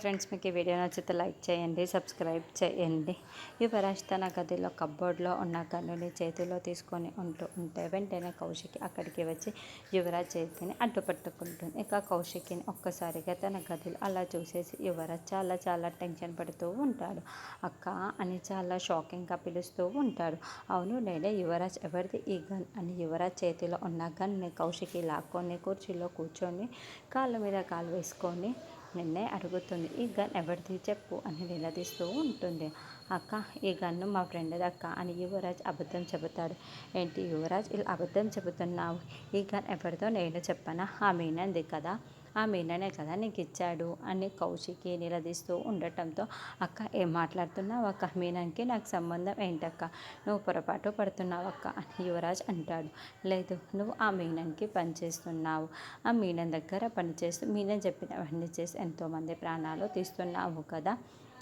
Friends మీకు ఈ video నచ్చితే లైక్ చేయండి సబ్స్క్రైబ్ చేయండి. యువరాజ్ తన గదిలో కబ్బోర్డ్లో ఉన్న గన్నుని చేతిలో తీసుకొని ఉంటూ ఉంటే వెంటనే కౌశికి అక్కడికి వచ్చి యువరాజ్ చేతిని అడ్డుపట్టుకుంటుంది. ఇక కౌశికిని ఒక్కసారిగా తన గదిలో అలా చూసేసి యువరాజ్ చాలా చాలా టెన్షన్ పడుతూ ఉంటాడు. అక్క అని చాలా షాకింగ్గా పిలుస్తూ ఉంటాడు. అవును నేనే యువరాజ్ ఎవరిది? ఈ గన్ అని యువరాజ్ చేతిలో ఉన్న గన్ని కౌశికి లాక్కొని కుర్చీలో కూర్చొని కాళ్ళ మీద కాలు వేసుకొని నిన్నే అడుగుతుంది ఈ గన్ ఎవరిది చెప్పు అని నిలదీస్తూ ఉంటుంది. అక్క ఈ గన్ను మా ఫ్రెండ్ది అక్క అని యువరాజ్ అబద్ధం చెబుతాడు. ఏంటి యువరాజ్ ఇలా అబద్ధం చెబుతున్నావు? ఈ గన్ ఎవరిదో నేను చెప్పనా? ఆ మీనంది కదా? ఆ మీననే కదా నీకు ఇచ్చాడు అని కౌశికి నిలదీస్తూ ఉండటంతో అక్క ఏం మాట్లాడుతున్నావు అక్క? మీనన్కి నాకు సంబంధం ఏంటక్క? నువ్వు పొరపాటు పడుతున్నావు అక్క అని యువరాజ్ అంటాడు. లేదు నువ్వు ఆ మీనన్కి పనిచేస్తున్నావు ఆ మీనన్ దగ్గర పనిచేస్తూ మీనన్ చెప్పినవన్నీ చేసి ఎంతోమంది ప్రాణాలు తీస్తున్నావు కదా.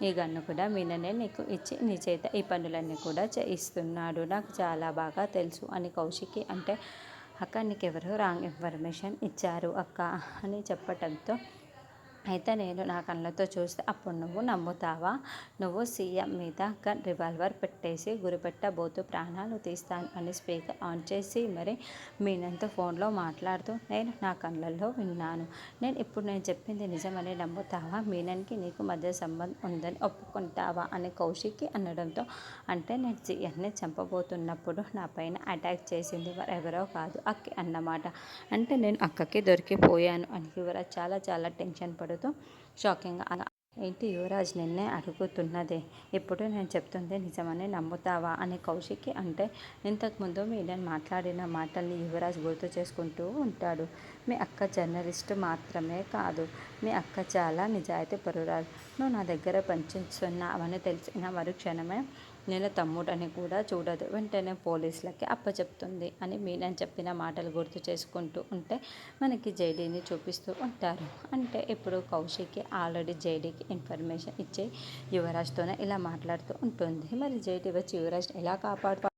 ఈ గన్ను కూడా మీననే నీకు ఇచ్చి నీ చేత ఈ పనులన్నీ కూడా చేయిస్తున్నాడు. నాకు చాలా బాగా తెలుసు అని కౌశికి అంటే అక్క నీకు ఎవరో రాంగ్ ఇన్ఫర్మేషన్ ఇచ్చారు అక్క అని చెప్పటంతో అయితే నేను నా కళ్ళతో చూస్తే అప్పుడు నువ్వు నమ్ముతావా? నువ్వు సీఎం మీద గన్ రివాల్వర్ పెట్టేసి గురిపెట్టబోతూ ప్రాణాలు తీస్తాను అని స్పీకర్ ఆన్ చేసి మరి మీనంత ఫోన్లో మాట్లాడుతూ నేను నా కళ్ళల్లో విన్నాను. నేను ఇప్పుడు నేను చెప్పింది నిజమని నమ్ముతావా? మీనన్కి నీకు మధ్య సంబంధం ఉందని ఒప్పుకుంటావా? అని కౌశిక్కి అనడంతో అంటే నేను సీఎంని చంపబోతున్నప్పుడు నా పైన అటాక్ చేసింది ఎవరో కాదు అక్కి అన్నమాట. అంటే నేను అక్కకి దొరికిపోయాను అని యువరాజ్ చాలా చాలా టెన్షన్ పడుతుంది పడుతూ షాకింగ్ అలా ఏంటి యువరాజ్ నిన్నే అడుగుతున్నదే? ఇప్పుడు నేను చెప్తుంది నిజమని నమ్ముతావా? అని కౌశికి అంటే ఇంతకుముందు నేను మాట్లాడిన మాటల్ని యువరాజ్ గుర్తు చేసుకుంటూ ఉంటాడు. మీ అక్క జర్నలిస్ట్ మాత్రమే కాదు మీ అక్క చాలా నిజాయితీ పరురాలు నువ్వు నా దగ్గర పనిచేస్తున్నావని తెలిసిన వారు క్షణమే నేను తమ్ముడని కూడా చూడదు. వెంటనే పోలీసులకి అప్పచెప్తుంది అని మీనని చెప్పిన మాటలు గుర్తు చేసుకుంటూ ఉంటే మనకి జైడీని చూపిస్తూ ఉంటారు. అంటే ఇప్పుడు కౌశిక్కి ఆల్రెడీ జైడీకి ఇన్ఫర్మేషన్ ఇచ్చే యువరాజ్తోనే ఇలా మాట్లాడుతూ ఉంటుంది. మరి జైడీ వచ్చి యువరాజ్ ఎలా కాపాడు